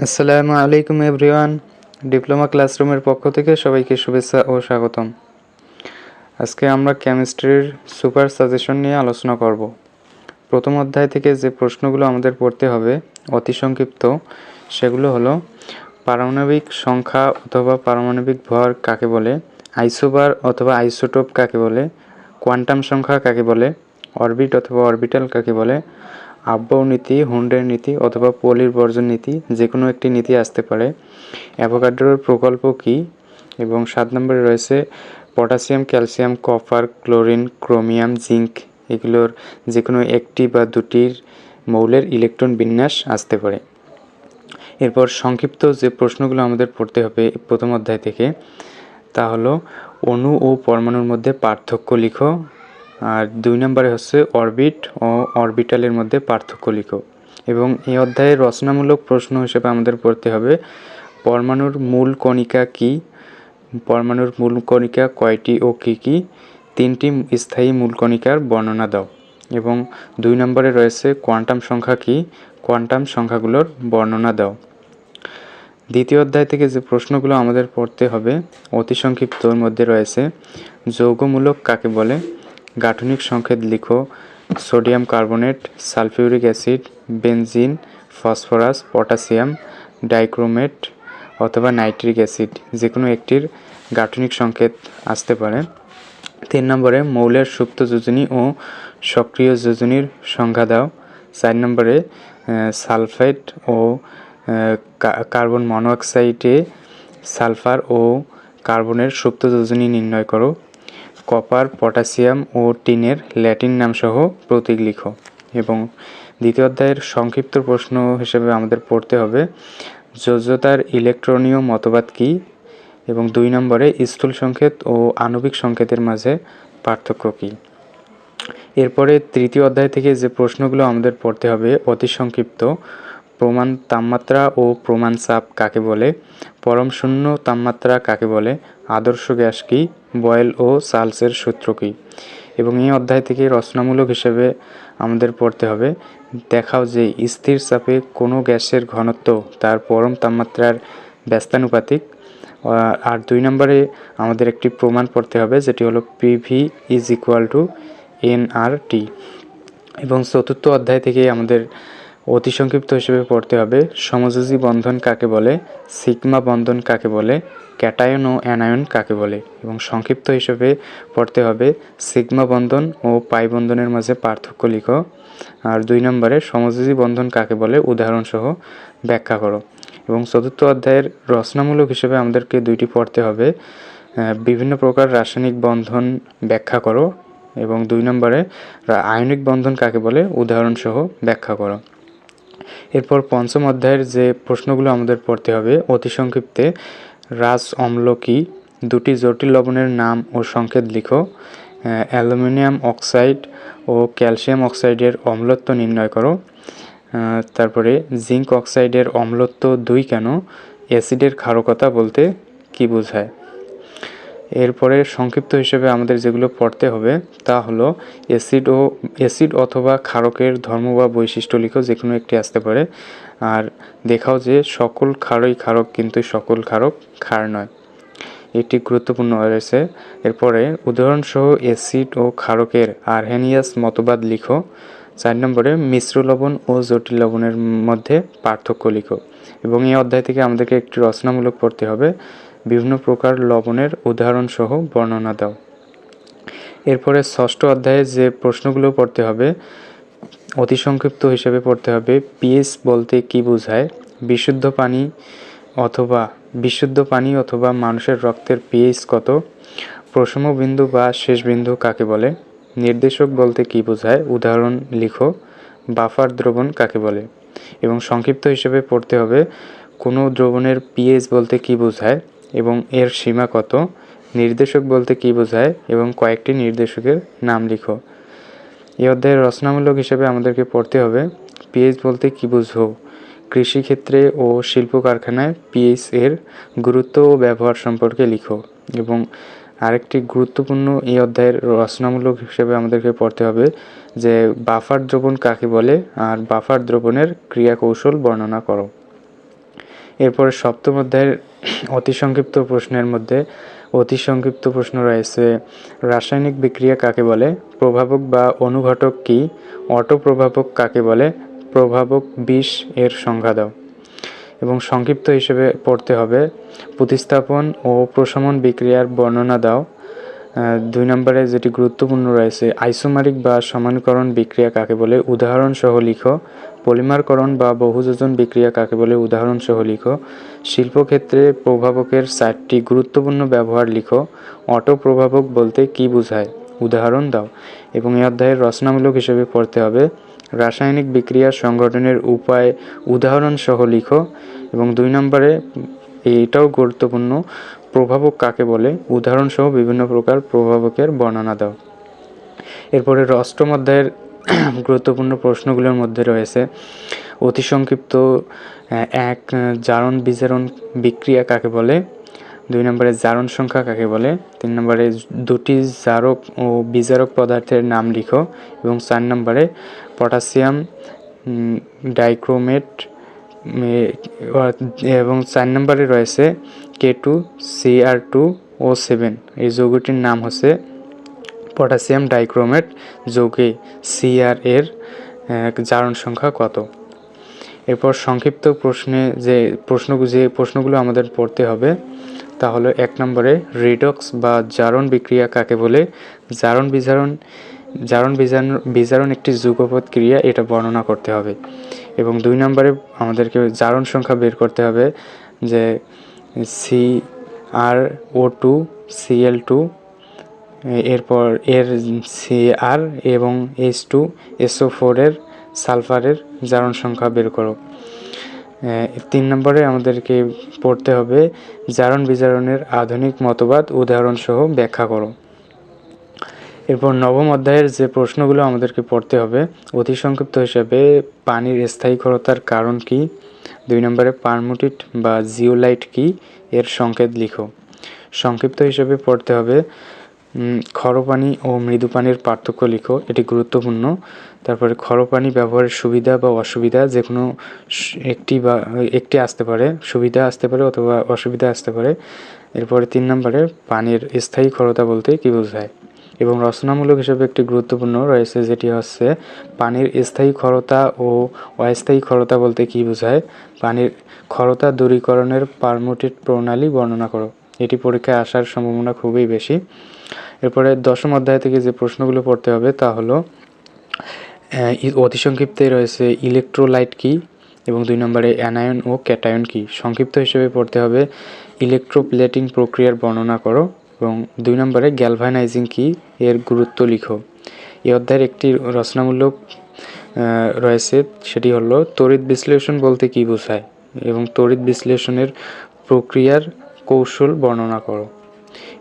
আসসালামু আলাইকুম everyone. Diploma ক্লাসরুমের পক্ষ থেকে সবাইকে শুভেচ্ছা ও স্বাগতম। আজকে আমরা কেমিস্ট্রির সুপার সাজেশন নিয়ে আলোচনা করব। প্রথম অধ্যায় থেকে যে প্রশ্নগুলো আমাদের পড়তে হবে, অতি সংক্ষিপ্ত, সেগুলো হলো, পারমাণবিক সংখ্যা অথবা পারমাণবিক ভর কাকে বলে, আইসোবার অথবা আইসোটোপ কাকে বলে, কোয়ান্টাম সংখ্যা কাকে বলে, অরবিট অথবা অরবিটাল কাকে বলে আব্বাও নীতি, হুন্ডের নীতি অথবা পলির বর্জন নীতি যে কোনো একটি নীতি আসতে পারে। অ্যাভোকাডোর প্রকল্প কি? এবং সাত নম্বরে রয়েছে potassium, calcium, copper, chlorine, chromium, zinc, এগুলোর যে কোনো একটি বা দুটির মৌলের ইলেকট্রন বিন্যাস আসতে পারে। এরপর সংক্ষিপ্ত যে প্রশ্নগুলো আমাদের পড়তে হবে প্রথম অধ্যায় থেকে, তা হলো, অণু ও পরমাণুর মধ্যে পার্থক্য লিখো। আর দুই নম্বরে হচ্ছে অরবিট ও অরবিটালের মধ্যে পার্থক্য লিখো। এবং এই অধ্যায়ের রচনামূলক প্রশ্ন হিসেবে আমাদের পড়তে হবে, পরমাণুর মূল কণিকা কি? পরমাণুর মূল কণিকা কয়টি ও কী কী? তিনটি স্থায়ী মূল কণিকার বর্ণনা দাও। এবং দুই নম্বরে রয়েছে কোয়ান্টাম সংখ্যা কি? কোয়ান্টাম সংখ্যাগুলোর বর্ণনা দাও। দ্বিতীয় অধ্যায় থেকে যে প্রশ্নগুলো আমাদের পড়তে হবে, অতি সংক্ষিপ্তর মধ্যে রয়েছে, যৌগমূলক কাকে বলে? গাঠনিক সংকেত লিখো। Sodium carbonate, sulphuric acid, benzene, phosphorus, potassium, dichromate অথবা নাইট্রিক অ্যাসিড যে কোনো একটির গাঠনিক সংকেত আসতে পারে। তিন নম্বরে মৌলের সুপ্ত যোজনী ও সক্রিয় যোজনীর সংখ্যা দাও। চার নম্বরে সালফাইড ও কার্বন মনোঅক্সাইডে সালফার ও কার্বনের সুপ্ত যোজনী নির্ণয় করো। কপার পটাশিয়াম ও টিনের ল্যাটিন নামসহ প্রতীক লিখো। এবং দ্বিতীয় অধ্যায়ের সংক্ষিপ্ত প্রশ্ন হিসেবে আমাদের পড়তে হবে যোজ্যতার ইলেকট্রনীয় মতবাদ কী? এবং দুই নম্বরে, স্থূল সংকেত ও আণবিক সংকেতের মাঝে পার্থক্য কী? এরপরে তৃতীয় অধ্যায় থেকে যে প্রশ্নগুলো আমাদের পড়তে হবে, অতি সংক্ষিপ্ত প্রমাণ তাপমাত্রা ও প্রমাণ চাপ কাকে বলে? পরম শূন্য তাপমাত্রা কাকে বলে? আদর্শ গ্যাস কি? বয়েল ও সালসের সূত্র কী? এবং এই অধ্যায় থেকে রচনামূলক হিসেবে আমাদের পড়তে হবে। দেখাও যে স্থির চাপে কোনো গ্যাসের ঘনত্ব তার পরম তাপমাত্রার ব্যস্তানুপাতিক। আর দুই নম্বরে আমাদের একটি প্রমাণ পড়তে হবে, যেটি হলো PV is equal to N R T এবং চতুর্থ অধ্যায় থেকে আমাদের অতি সংক্ষিপ্ত হিসেবে পড়তে হবে। সমযোজী বন্ধন কাকে বলে? সিগমা বন্ধন কাকে বলে? ক্যাটায়ন ও অ্যানায়ন কাকে বলে? এবং সংক্ষিপ্ত হিসেবে পড়তে হবে সিগমা বন্ধন ও পাই বন্ধনের মাঝে পার্থক্য লিখো। আর দুই নম্বরে সমযোজী বন্ধন কাকে বলে? উদাহরণসহ ব্যাখ্যা করো। এবং চতুর্থ অধ্যায়ের রচনামূলক হিসেবে আমাদেরকে দুইটি পড়তে হবে। বিভিন্ন প্রকার রাসায়নিক বন্ধন ব্যাখ্যা করো। এবং দুই নম্বরে আয়নিক বন্ধন কাকে বলে? উদাহরণসহ ব্যাখ্যা করো। এরপর পঞ্চম অধ্যায়ের যে প্রশ্নগুলো আমাদের পড়তে হবে, অতি সংক্ষিপ্তে রাস অম্ল কি? দুটি জটিল লবণের নাম ও সংকেত লিখো। অ্যালুমিনিয়াম অক্সাইড ও ক্যালসিয়াম অক্সাইডের অম্লত্ব নির্ণয় করো। তারপরে জিঙ্ক অক্সাইডের অম্লত্ব দুই কেন? অ্যাসিডের ক্ষারকতা বলতে কি বোঝায়? এরপরে সংক্ষিপ্ত হিসেবে আমাদের যেগুলো পড়তে হবে, তা হলো অ্যাসিড ও অ্যাসিড অথবা ক্ষারকের ধর্ম বা বৈশিষ্ট্য লিখো যে কোনো একটি আসতে পারে। আর দেখাও যে সকল ক্ষারই ক্ষারক কিন্তু সকল ক্ষারক ক্ষার নয়। এটি গুরুত্বপূর্ণ রয়েছে। এরপরে উদাহরণসহ অ্যাসিড ও ক্ষারকের আরহেনিয়াস মতবাদ লিখো। চার নম্বরে মিশ্র লবণ ও জটিল লবণের মধ্যে পার্থক্য লিখো। এবং এই অধ্যায় থেকে আমাদেরকে একটি রচনামূলক পড়তে হবে। বিভিন্ন প্রকার লবণের উদাহরণসহ বর্ণনা দাও। এরপরে ষষ্ঠ অধ্যায়ে যে প্রশ্নগুলো পড়তে হবে, অতি সংক্ষিপ্ত হিসেবে পড়তে হবে, পিএস বলতে কি বোঝায়? বিশুদ্ধ পানি অথবা বিশুদ্ধ পানি অথবা মানুষের রক্তের পিএইচ কত? প্রশম বিন্দু বা শেষ বিন্দু কাকে বলে? নির্দেশক বলতে কি বোঝায়? উদাহরণ লিখো, বাফার দ্রবণ কাকে বলে? এবং সংক্ষিপ্ত হিসেবে পড়তে হবে, কোনো দ্রবণের পিএইচ বলতে কি বোঝায়? এবং এর সীমা কত? নির্দেশক বলতে কি বোঝায়? এবং কয়েকটি নির্দেশকের নাম লিখো। এই অধ্যায়ের রচনামূলক হিসেবে আমাদেরকে পড়তে হবে, পিএইচ বলতে কি বুঝো? কৃষিক্ষেত্রে ও শিল্প কারখানায় পিএইচ এর গুরুত্ব ও ব্যবহার সম্পর্কে লিখো। এবং আরেকটি গুরুত্বপূর্ণ এই অধ্যায়ের রচনামূলক হিসেবে আমাদেরকে পড়তে হবে যে বাফার দ্রবণ কাকে বলে আর বাফার দ্রবণের ক্রিয়া কৌশল বর্ণনা করো। এরপরে সপ্তম অধ্যায়ের অতি সংক্ষিপ্ত প্রশ্নের মধ্যে অতি সংক্ষিপ্ত প্রশ্ন রয়েছে, রাসায়নিক বিক্রিয়া কাকে বলে? প্রভাবক বা অনুঘটক কি? অটো প্রভাবক কাকে বলে? প্রভাবক বিষ এর সংজ্ঞা দাও। এবং সংক্ষিপ্ত হিসেবে পড়তে হবে, প্রতিস্থাপন ও প্রশমন বিক্রিয়ার বর্ণনা দাও। দুই নম্বরে যেটি গুরুত্বপূর্ণ রয়েছে, আইসোমারিক বা সমানকরণ বিক্রিয়া কাকে বলে? উদাহরণ সহ লিখো। পলিমারকরণ বা বহুযোজন বিক্রিয়া কাকে বলে? উদাহরণ সহ লিখো। শিল্পক্ষেত্রে প্রভাবকের চারটি গুরুত্বপূর্ণ ব্যবহার লিখো। অটো প্রভাবক বলতে কি বোঝায়? উদাহরণ দাও। এবং এই অধ্যায়ের রচনামূলক হিসেবে পড়তে হবে। রাসায়নিক বিক্রিয়া সংগঠনের উপায় উদাহরণ সহ লিখো। এবং দুই নম্বরে এটাও গুরুত্বপূর্ণ প্রভাবক কাকে বলে? উদাহরণসহ বিভিন্ন প্রকার প্রভাবকের বর্ণনা দাও। এরপরে অষ্টম অধ্যায়ের গুরুত্বপূর্ণ প্রশ্নগুলোর মধ্যে রয়েছে, অতি সংক্ষিপ্ত এক, জারণ বিজারণ বিক্রিয়া কাকে বলে? দুই নম্বরে জারণ সংখ্যা কাকে বলে? তিন নম্বরে দুটি জারক ও বিজারক পদার্থের নাম লিখো এবং চার নম্বরে পটাশিয়াম ডাইক্রোমেট এবং চার নম্বরে রয়েছে K two CR two O seven এই যৌগটির নাম হচ্ছে পটাশিয়াম ডাইক্রোমেট যৌগে সিআর এর আহ, জারণ সংখ্যা কত? এরপর সংক্ষিপ্ত প্রশ্নে যে প্রশ্ন যে প্রশ্নগুলো আমাদের পড়তে হবে তা হলো এক নম্বরে রিডক্স বা জারণ বিক্রিয়া কাকে বলে? জারণ বিজারণ জারণ বিজারণ বিজারণ একটি যুগপৎ ক্রিয়া, এটা বর্ণনা করতে হবে। এবং দুই নম্বরে আমাদেরকে জারণ সংখ্যা বের করতে হবে যে C R O two CL two এরপর এর সি আর এবং এইচ টু এসও ফোরের সালফারের জারণ সংখ্যা বের করো। তিন নম্বরে আমাদেরকে পড়তে হবে জারণ বিজারণের আধুনিক মতবাদ উদাহরণসহ ব্যাখ্যা করো। এরপর নবম অধ্যায়ের যে প্রশ্নগুলো আমাদেরকে পড়তে হবে, অতি সংক্ষিপ্ত হিসাবে পানির স্থায়ী ক্ষরতার কারণ কি? দুই নম্বরে, পারমুটিট বা জিওলাইট কি? এর সংকেত লিখো। সংক্ষিপ্ত হিসেবে পড়তে হবে ক্ষরপানি ও মৃদু পানির পার্থক্য লিখো, এটি গুরুত্বপূর্ণ। তারপরে, ক্ষরপানি ব্যবহারের সুবিধা বা অসুবিধা যে কোনো একটি বা, একটি আসতে পারে, সুবিধা আসতে পারে অথবা অসুবিধা আসতে পারে। এরপরে তিন নম্বরে, পানির স্থায়ী ক্ষরতা বলতে কী বোঝায়? এবং রচনামূলক হিসেবে একটি গুরুত্বপূর্ণ রয়েছে, যেটি হচ্ছে পানির স্থায়ী ক্ষরতা ও অস্থায়ী ক্ষরতা বলতে কী বোঝায়? পানির ক্ষরতা দূরীকরণের পারমোটেড প্রণালী বর্ণনা করো। এটি পরীক্ষায় আসার সম্ভাবনা খুবই বেশি। এরপরে দশম অধ্যায় থেকে যে প্রশ্নগুলো পড়তে হবে তা হলো অতি সংক্ষিপ্তে রয়েছে ইলেকট্রোলাইট কি এবং দুই নম্বরে অ্যানায়ন ও ক্যাটায়ন কি। সংক্ষিপ্ত হিসেবে পড়তে হবে ইলেকট্রোপ্লেটিং প্রক্রিয়ার বর্ণনা করো। এবং দুই নম্বরে গ্যালভানাইজিং কি এর গুরুত্ব লিখো। এই অধ্যায়ের একটি রচনামূলক রয়েছে, সেটি হলো তড়িৎ বিশ্লেষণ বলতে কী বোঝায় এবং তড়িৎ বিশ্লেষণের প্রক্রিয়ার কৌশল বর্ণনা করো।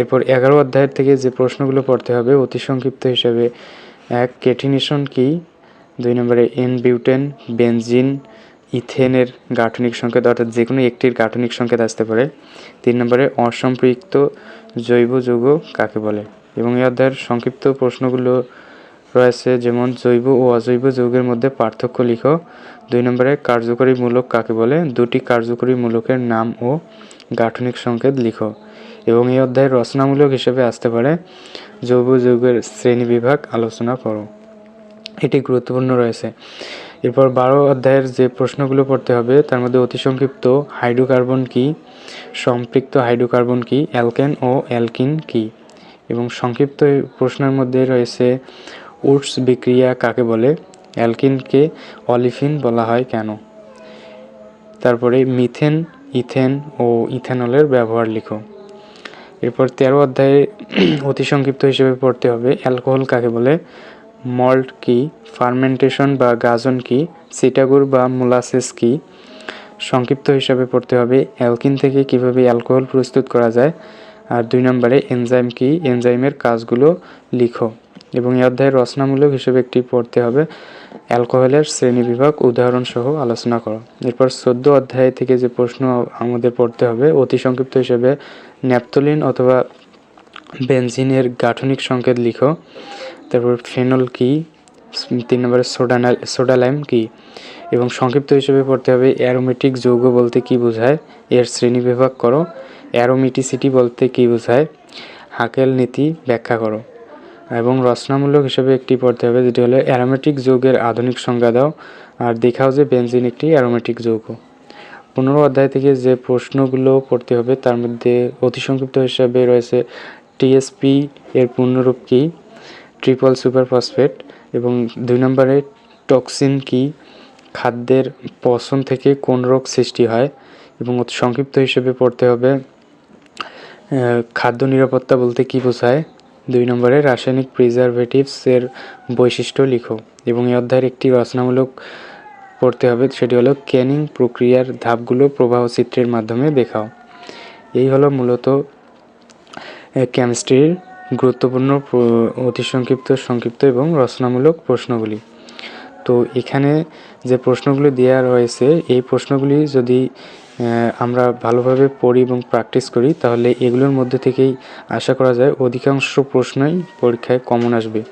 এরপর এগারো অধ্যায়ের থেকে যে প্রশ্নগুলো পড়তে হবে, অতি সংক্ষিপ্ত হিসেবে, এক কেটিনেশন কি দুই নম্বরে এন বিউটেন বেনজিন ইথেনের গাঠনিক সংকেত, অর্থাৎ যে কোনো একটির গাঠনিক সংকেত আসতে পারে। তিন নম্বরে, অসম্পৃক্ত জৈব যৌগ কাকে বলে? এবং এই অধ্যায়ের সংক্ষিপ্ত প্রশ্নগুলো রয়েছে, যেমন, জৈব ও অজৈব যৌগের মধ্যে পার্থক্য লিখো। দুই নম্বরে, কার্যকরী মূলক কাকে বলে? দুটি কার্যকরী মূলকের নাম ও গাঠনিক সংকেত লিখো। এবং এই অধ্যায়ের রচনামূলক হিসেবে আসতে পারে জৈব যৌগের শ্রেণীবিভাগ আলোচনা করো। এটি গুরুত্বপূর্ণ রয়েছে। এরপর বারো অধ্যায়ের যে প্রশ্নগুলো পড়তে হবে, তার মধ্যে অতি সংক্ষিপ্ত, হাইড্রোকার্বন কি? সম্পৃক্ত হাইড্রোকার্বন কি? অ্যালকেন ও অ্যালকিন কি? এবং সংক্ষিপ্ত প্রশ্নের মধ্যে রয়েছে উডস বিক্রিয়া কাকে বলে? অ্যালকিনকে অলিফিন বলা হয় কেন? তারপরে মিথেন, ইথেন ও ইথেনলের ব্যবহার লিখো। এরপর তেরো অধ্যায়ে অতি সংক্ষিপ্ত হিসেবে পড়তে হবে, অ্যালকোহল কাকে বলে? মল্ট কি, ফার্মেন্টেশন বা গাজন কি, সিটাগুর বা মোলাসেস কি? সংক্ষিপ্ত হিসাবে পড়তে হবে, অ্যালকিন থেকে কীভাবে অ্যালকোহল প্রস্তুত করা যায়? আর দুই নম্বরে, এনজাইম কি, এনজাইমের কাজগুলো লিখো। এবং এই অধ্যায়ের রচনামূলক হিসেবে একটি পড়তে হবে, অ্যালকোহলের শ্রেণীবিভাগ উদাহরণ সহ আলোচনা করো। এরপর চোদ্দ অধ্যায় থেকে যে প্রশ্ন আমাদের পড়তে হবে, অতি সংক্ষিপ্ত হিসেবে ন্যাপথলিন অথবা বেনজিনের গাঠনিক সংকেত লিখো। তারপর ফেনল কি? তিন নম্বরে সোডানাল সোডা লাইম কী? এবং সংক্ষিপ্ত হিসেবে পড়তে হবে, অ্যারোমেটিক যৌগ বলতে কী বোঝায়? এর শ্রেণীবিভাগ করো, অ্যারোমেটিসিটি বলতে কী বোঝায়? হাকেল নীতি ব্যাখ্যা করো। এবং রচনামূলক হিসেবে একটি পড়তে হবে, যেটি হলো, অ্যারোমেটিক যৌগের আধুনিক সংজ্ঞা দাও, আর দেখাও যে বেনজিন একটি অ্যারোমেটিক যৌগ। পনেরো অধ্যায় থেকে যে প্রশ্নগুলো পড়তে হবে, তার মধ্যে অতি সংক্ষিপ্ত হিসাবে রয়েছে, টিএসপি এর পূর্ণরূপ কী? ট্রিপল সুপার ফসফেট এবং দুই নম্বরে টক্সিন কি? খাদ্যের পচন থেকে কোন রোগ সৃষ্টি হয়? এবং সংক্ষিপ্ত হিসেবে পড়তে হবে খাদ্য নিরাপত্তা বলতে কী বোঝায়? দুই নম্বরে রাসায়নিক প্রিজারভেটিভস এর বৈশিষ্ট্য লিখো এবং এই অধ্যায়ের একটি রচনামূলক পড়তে হবে, সেটি হলো ক্যানিং প্রক্রিয়ার ধাপগুলো প্রবাহ চিত্রের মাধ্যমে দেখাও। এই হলো মূলত কেমিস্ট্রির গুরুত্বপূর্ণ প্র- অতি সংক্ষিপ্ত সংক্ষিপ্ত এবং রচনামূলক প্রশ্নগুলি। তো এখানে যে প্রশ্নগুলি দেওয়া রয়েছে, এই প্রশ্নগুলি যদি আমরা ভালোভাবে পড়ি এবং প্র্যাকটিস করি, তাহলে এগুলোর মধ্যে থেকেই আশা করা যায় অধিকাংশ প্রশ্নই পরীক্ষায় কমন আসবে।